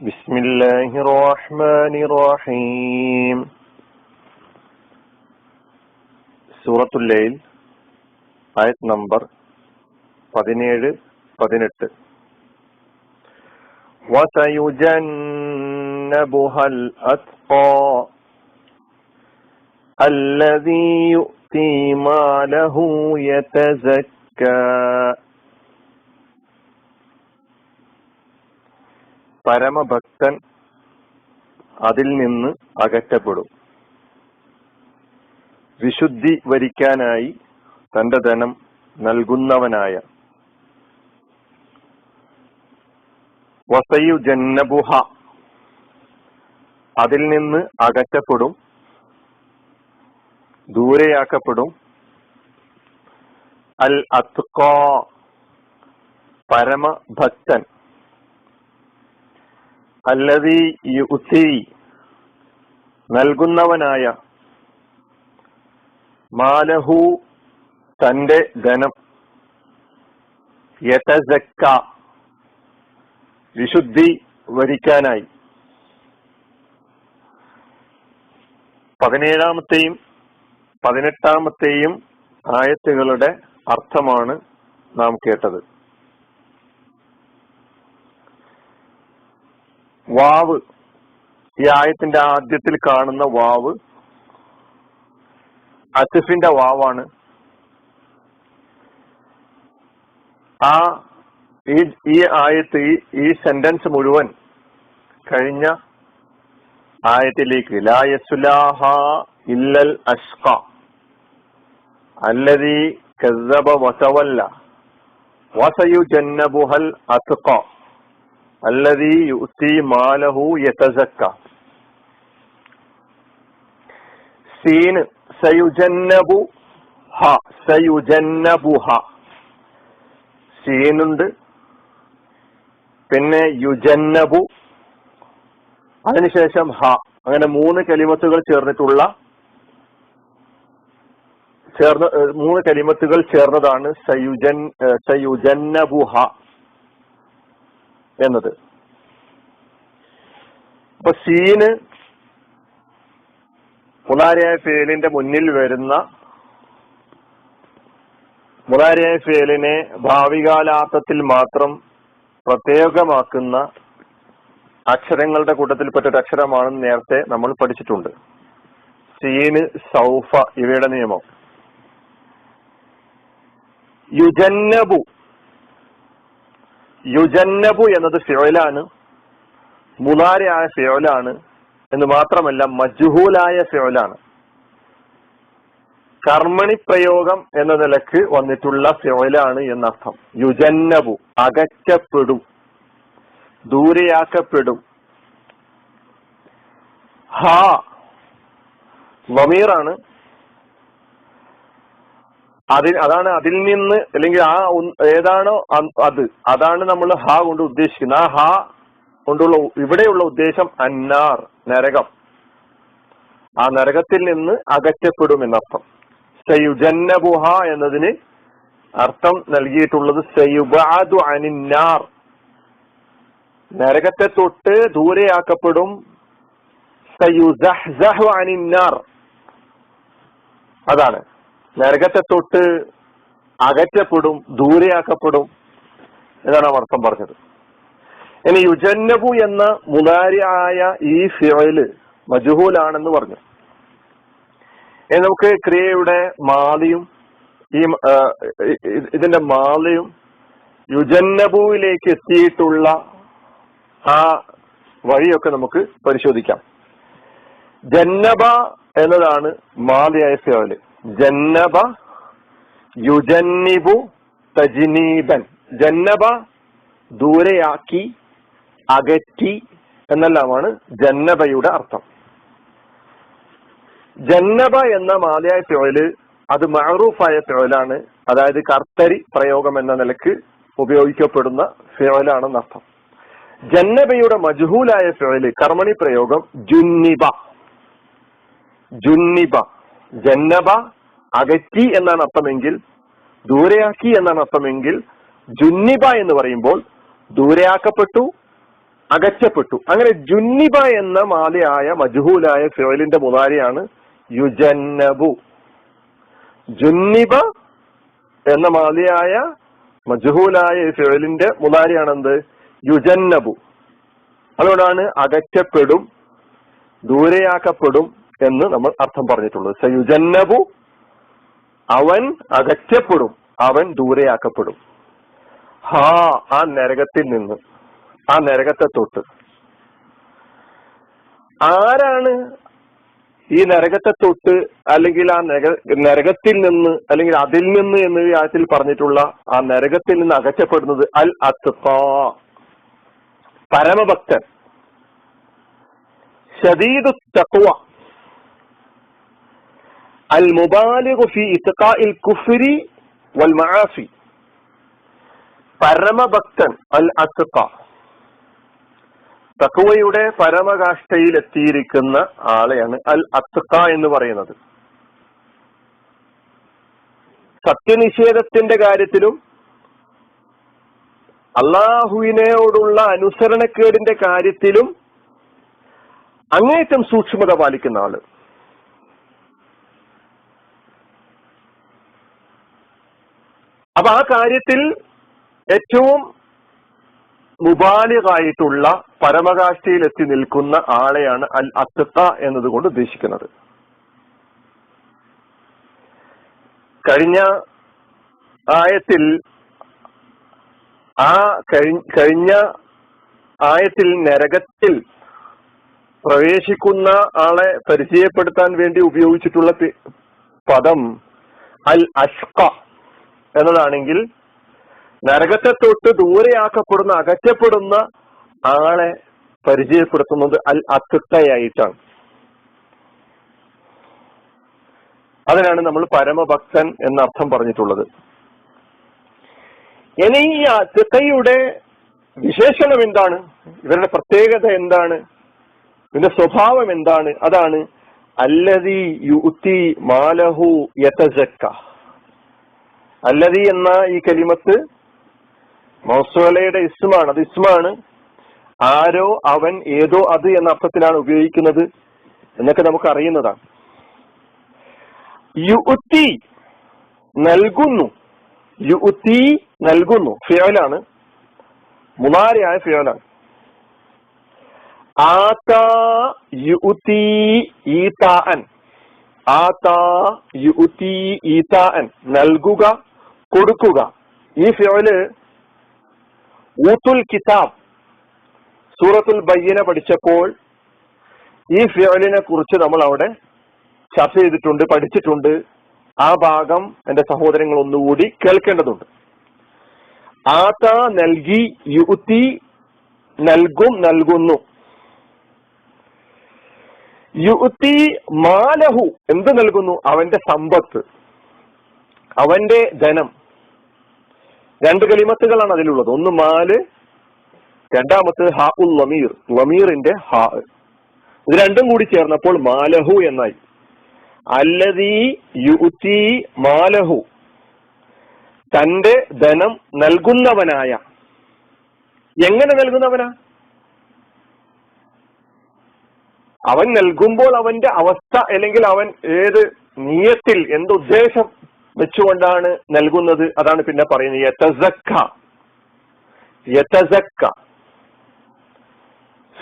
بسم الله الرحمن الرحيم സൂറത്തുൽ ലൈൽ ആയത് നമ്പർ പതിനേഴ് പതിനെട്ട് وسيجنبها الأتقى الذي يؤتي ماله يتزكى പരമഭക്തൻ അതിൽ നിന്ന് അകറ്റപ്പെടും. വിശുദ്ധി വരിക്കാനായി തന്റെ ധനം നൽകുന്നവനായ വസയു ജന്നബുഹ അതിൽ നിന്ന് അകറ്റപ്പെടും ദൂരെയാക്കപ്പെടും. അൽ അത്കോ പരമഭക്തൻ അല്ലതി യുത്തി നൽകുന്നവനായ മാലഹു തന്റെ ധനം യതസക്ക വിശുദ്ധി വരിക്കാനായി. പതിനേഴാമത്തെയും പതിനെട്ടാമത്തെയും ആയത്തുകളുടെ അർത്ഥമാണ് നാം കേട്ടത്. വാവ്. ഈ ആയത്തിന്റെ ആദ്യത്തിൽ കാണുന്ന വാവ് അസിഫിന്റെ വാവാണ്. ആ ഈ ഈ ആയത്ത് ഈ സെന്റൻസ് മുഴുവൻ കഴിഞ്ഞ ആയത്തിലേക്ക്. ലായസുലാഹ ഇല്ലൽ അഷ്ക അല്ലതി കസ്സബ വസവല്ല. വസയു ജന്നബുഹൽ അത്ഖ. അല്ലതി യുത്തി മാലഹു യതസക്ക. സീന് സയുജന്നബു ഹ സയുജന്നബു ഹ. സീനുണ്ട്. പിന്നെ യുജന്നബു അതിനുശേഷം ഹ. അങ്ങനെ മൂന്ന് കലിമത്തുകൾ ചേർന്നിട്ടുള്ള ചേർന്ന് മൂന്ന് കലിമത്തുകൾ ചേർന്നതാണ് സയുജൻ സയുജന്നബുഹ എന്നത്. അപ്പൊ സീന് മുതാരിയായ ഫേലിന്റെ മുന്നിൽ വരുന്ന മുതാരിയായ ഫേലിനെ ഭാവികാലാർത്ഥത്തിൽ മാത്രം പ്രത്യേകമാക്കുന്ന അക്ഷരങ്ങളുടെ കൂട്ടത്തിൽപ്പെട്ട ഒരു അക്ഷരമാണെന്ന് നേരത്തെ നമ്മൾ പഠിച്ചിട്ടുണ്ട്. സീന് സൗഫ ഇവയുടെ നിയമം. യുജന്നബു യുജന്നബു എന്നത് ഫിയോലാണ് മുതാരയായ ഫിയോലാണ് എന്ന് മാത്രമല്ല മജ്ഹൂലായ ഫിയോലാണ് കർമ്മണി പ്രയോഗം എന്ന നിലയ്ക്ക് വന്നിട്ടുള്ള ഫിയോലാണ് എന്നർത്ഥം. യുജന്നബു അകറ്റപ്പെടും ദൂരെയാക്കപ്പെടും. ഹാ വമീറാണ്. അതിൽ അതാണ് അതിൽ നിന്ന് അല്ലെങ്കിൽ ആ ഏതാണോ അത്. അതാണ് നമ്മൾ ഹാ കൊണ്ട് ഉദ്ദേശിക്കുന്നത്. ആ ഹാ കൊണ്ടുള്ള ഇവിടെയുള്ള ഉദ്ദേശം അന്നാർ നരകം. ആ നരകത്തിൽ നിന്ന് അകറ്റപ്പെടും എന്നർത്ഥം. സയുജന്നബുഹ എന്നതിന് അർത്ഥം നൽകിയിട്ടുള്ളത് സയുബാദു അനിന്നാർ. നരകത്തെ തൊട്ട് ദൂരെയാക്കപ്പെടും സയുസഹ്സഹു അനിന്നാർ. അതാണ്. നരകത്തെ തൊട്ട് അകറ്റപ്പെടും ദൂരെയാക്കപ്പെടും എന്നാണ് അർത്ഥം പറഞ്ഞത്. ഇനി യുജന്നബു എന്ന മുതാരിയായ ഈ ഫിയൽ മജുഹൂലാണെന്ന് പറഞ്ഞു. ഇനി നമുക്ക് ക്രിയയുടെ മാലിയും ഈ ഇതിന്റെ മാലയും യുജന്നബുവിലേക്ക് എത്തിയിട്ടുള്ള ആ വഴിയൊക്കെ നമുക്ക് പരിശോധിക്കാം. ജന്നബ എന്നതാണ് മാലിയായ ഫിയൽ ജന്നബ യുജന്നിബു തജിനീബൻ. ജന്നബ ദൂരെയാക്കി അകറ്റി എന്നെല്ലാമാണ് ജന്നബയുടെ അർത്ഥം. ജന്നബ എന്ന മാലയായ തൊഴിൽ അത് മഹറൂഫായ തൊഴിലാണ് അതായത് കർത്തരി പ്രയോഗം എന്ന നിലയ്ക്ക് ഉപയോഗിക്കപ്പെടുന്ന ഫിഴലാണെന്ന് അർത്ഥം. ജന്നബയുടെ മജ്ഹൂലായ ഫിഴൽ കർമ്മണി പ്രയോഗം ജുന്നിബ. ജുന്നിബ. ജന്നബ അകറ്റി എന്നാണ് അർത്ഥമെങ്കിൽ ദൂരെയാക്കി എന്നാണ് അർത്ഥമെങ്കിൽ ജുന്നിബ എന്ന് പറയുമ്പോൾ ദൂരെയാക്കപ്പെട്ടു അകറ്റപ്പെട്ടു. അങ്ങനെ ജുന്നിബ എന്ന മാലയായ മജ്ഹൂലായ ഫിറലിന്റെ മുതാരിയാണ് യുജന്നബു. ജുന്നിബ എന്ന മാലയായ മജ്ഹൂലായ ഫിറലിന്റെ മുതാരിയാണെന്ത് യുജന്നബു. അതുകൊണ്ടാണ് അകറ്റപ്പെടും ദൂരെയാക്കപ്പെടും എന്ന് നമ്മൾ അർത്ഥം പറഞ്ഞിട്ടുള്ളത്. സയുജന്നബു അവൻ അകറ്റപ്പെടും. അവൻ ദൂരെയാക്കപ്പെടും. ഹാ ആ നരകത്തിൽ നിന്ന്. ആ നരകത്തെ തൊട്ട്. ആരാണ് ഈ നരകത്തെ തൊട്ട് അല്ലെങ്കിൽ ആ നരക നരകത്തിൽ നിന്ന് അല്ലെങ്കിൽ അതിൽ നിന്ന് എന്ന് ഈ പറഞ്ഞിട്ടുള്ള ആ നരകത്തിൽ നിന്ന് അകറ്റപ്പെടുന്നത് അൽ അത്ഖാ പരമഭക്തൻ. ഷദീദു തഖ്വ അൽ കുഫ്രി വൽ പരമഭക്തൻ അൽ അത്ഖ തക്കുവയുടെ പരമകാഷ്ഠയിൽ എത്തിയിരിക്കുന്ന ആളെയാണ് അൽ അത്തുക്ക എന്ന് പറയുന്നത്. സത്യനിഷേധത്തിന്റെ കാര്യത്തിലും അള്ളാഹുവിനോടുള്ള അനുസരണക്കേടിന്റെ കാര്യത്തിലും അങ്ങേറ്റം സൂക്ഷ്മത പാലിക്കുന്ന ആൾ. അപ്പൊ ആ കാര്യത്തിൽ ഏറ്റവും മുബാലികായിട്ടുള്ള പരമകാഷ്ഠയിൽ എത്തി നിൽക്കുന്ന ആളെയാണ് അൽ അത്തത്ത എന്നതുകൊണ്ട് ഉദ്ദേശിക്കുന്നത്. കഴിഞ്ഞ ആയത്തിൽ ആ കഴിഞ്ഞ ആയത്തിൽ നരകത്തിൽ പ്രവേശിക്കുന്ന ആളെ പരിചയപ്പെടുത്താൻ വേണ്ടി ഉപയോഗിച്ചിട്ടുള്ള പദം അൽ അഷ്ക. എന്നതാണെങ്കിൽ നരകത്തെ തൊട്ട് ദൂരെയാക്കപ്പെടുന്ന അകറ്റപ്പെടുന്ന ആളെ പരിചയപ്പെടുത്തുന്നത് അൽ അത്തുട്ടയായിട്ടാണ് അതിനാണ് നമ്മൾ പരമഭക്തൻ എന്ന അർത്ഥം പറഞ്ഞിട്ടുള്ളത്. ഇനി ഈ അത്തിട്ടയുടെ വിശേഷണം എന്താണ്? ഇവരുടെ പ്രത്യേകത എന്താണ്? ഇതിന്റെ സ്വഭാവം എന്താണ്? അതാണ് അല്ലതി യുത്തി മാലഹു യതജക്ക. അല്ലതി എന്ന ഈ കലിമത്ത് മൗസുലയുടെ ഇസ്മാണ്. അത് ഇസ്മാണ്. ആരോ അവൻ ഏതോ അത് എന്ന അർത്ഥത്തിലാണ് ഉപയോഗിക്കുന്നത് എന്നൊക്കെ നമുക്ക് അറിയുന്നതാണ് യുത്തി നൽകുന്നു. യുത്തി നൽകുന്നു. ഫിയോലാണ്. മുനാരിയായ ഫിയോലാണ്. ആതാ യുത്തി ഈതാൻ ആതാ യുത്തി ഈതാൻ നൽകുക കൊടുക്കുക. ഈ ഫിയോൽ ഊത്തുൽ കിതാബ് സൂറത്തുൽ ബയ്യനെ പഠിച്ചപ്പോൾ ഈ ഫിയോലിനെ കുറിച്ച് നമ്മൾ അവിടെ ചർച്ച ചെയ്തിട്ടുണ്ട് പഠിച്ചിട്ടുണ്ട്. ആ ഭാഗം എന്റെ സഹോദരങ്ങൾ ഒന്നുകൂടി കേൾക്കേണ്ടതുണ്ട്. ആത നൽകി യുത്തി നൽകും നൽകുന്നു. യുത്തി മാലഹു എന്ത് നൽകുന്നു? അവന്റെ സമ്പത്ത് അവന്റെ ധനം. രണ്ട് കലിമത്തുകളാണ് അതിലുള്ളത്. ഒന്ന് മാൽ രണ്ടാമത്തെ ഹാ ഉൽ ലമീർ ലമീറിന്റെ ഹാ. ഇത് രണ്ടും കൂടി ചേർന്നപ്പോൾ മാലഹു എന്നായി. അല്ലതീ യുത്തി മാലഹു. തന്റെ ധനം നൽകുന്നവനായ. എങ്ങനെ നൽകുന്നവനാ? അവൻ നൽകുമ്പോൾ അവന്റെ അവസ്ഥ അല്ലെങ്കിൽ അവൻ ഏത് നീയത്തിൽ എന്തുദ്ദേശം വെച്ചുകൊണ്ടാണ് നൽകുന്നത്. അതാണ് പിന്നെ പറയുന്നത്. യതസക്ക. യതസക്ക.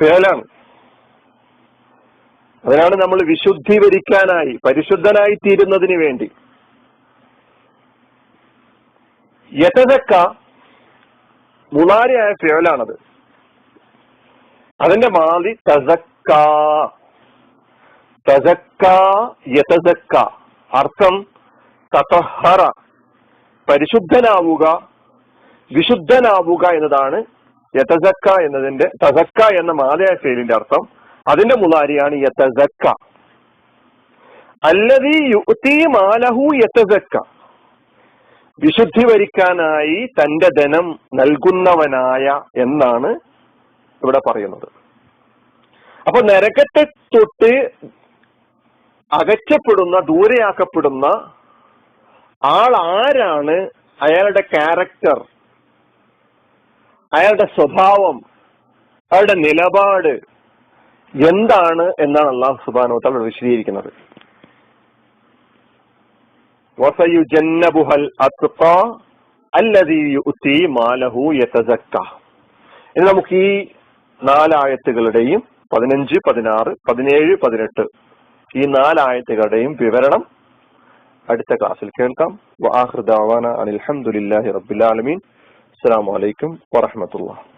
ഫേലാണ്. അതിനാണ് നമ്മൾ വിശുദ്ധീകരിക്കാനായി പരിശുദ്ധനായി തീരുന്നതിന് വേണ്ടി. യതസക്ക മുളാരിയായ ഫേലാണത്. അതിന്റെ മാതി തസക്ക. തസക്ക യതസക്ക. അർത്ഥം തതഹറ പരിശുദ്ധനാവുക വിശുദ്ധനാവുക എന്നതാണ് യതസക്ക എന്നതിന്റെ തസക്ക എന്ന മാലയ ശൈലിന്റെ അർത്ഥം. അതിന്റെ മുതാരിയാണ് യതസക്ക. അല്ലതി യുക്തി മാലഹു യതസക്ക. വിശുദ്ധി വരിക്കാനായി തന്റെ ധനം നൽകുന്നവനായ എന്നാണ് ഇവിടെ പറയുന്നത്. അപ്പൊ നരകത്തെ തൊട്ട് അകറ്റപ്പെടുന്ന ദൂരെയാക്കപ്പെടുന്ന ആൾ ആരാണ് അയാളുടെ ക്യാരക്ടർ അയാളുടെ സ്വഭാവം? അയാളുടെ നിലപാട്? എന്താണ് എന്നാണ് അള്ളാഹു സുബാനോ തങ്ങൾ വിശദീകരിക്കുന്നത്. ഇനി നമുക്ക് ഈ നാലായത്തുകളുടെയും പതിനഞ്ച് പതിനാറ് പതിനേഴ് പതിനെട്ട് ഈ നാലായത്തുകളുടെയും വിവരണം അടുത്ത ക്ലാസ്സിൽ കേൾക്കാം. വാഹൃദാവാന ദഅവാന അനിൽ അസ്സാം അലൈക്കും വറഹ്മത്തുള്ളാഹി.